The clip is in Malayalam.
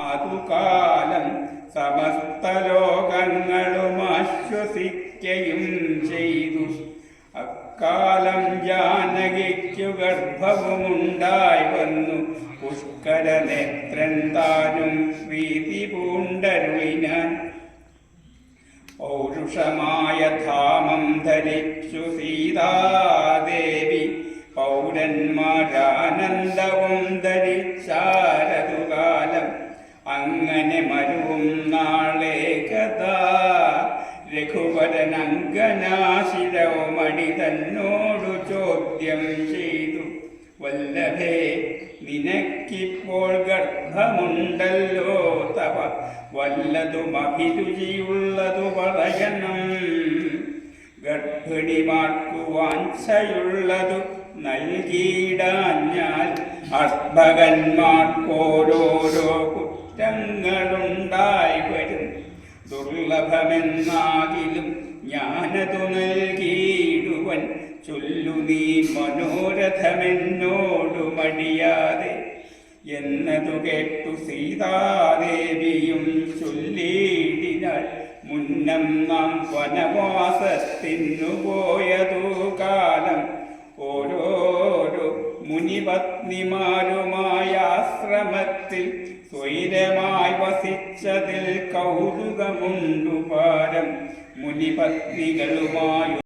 അതുകാലം സമസ്ത ലോകങ്ങളും ആശ്വസിക്കയും ചെയ്തു. അക്കാലം ജാനകിക്കു ഗർഭവുമുണ്ടായി വന്നു. പുഷ്കര നേത്രൻ താനും പ്രീതി പൂണ്ടരുളിനാൻ പൗരുഷമായ ധാമം ധരിച്ചു സീതാദേവി. പൗരന്മാരാനന്ദവും ധരിച്ചാരതുകാലം അങ്ങനെ മരുവും നാളെ കഥാ. രഘുവരനങ്കനാശിരവുമണി തന്നോടു ചോദ്യം ചെയ്തു. വല്ലഭേ നിനക്കിപ്പോൾ ഗർഭമുണ്ടല്ലോ തവ. വല്ലതും അഭിരുചിയുള്ളതു പറയണം. ഗർഭിണിമാർക്കു വാഞ്ചയുള്ളതു നൽകിയിടാഞ്ഞാൽ അർഭകന്മാർക്കോരോരോ കുറ്റങ്ങളുണ്ടായി വരും ദുർലഭമെന്നാകിലും ഞാനതു നൽകിയിടുവൻ. ചൊല്ലു നീ മനോരഥമെന്നോടു മടിയാതെ. എന്നതു കേട്ടു സീതാദേവിയും ചൊല്ലിയിടിനാൽ മുന്നം നാം വനവാസത്തിനു പോയതു കാലം. ഓരോരോ മുനിപത്നിമാരുമായ ആശ്രമത്തിൽ സ്വൈരമായി വസിച്ചതിൽ കൗതുകമുണ്ടു പാരം മുനിപത്നികളുമായി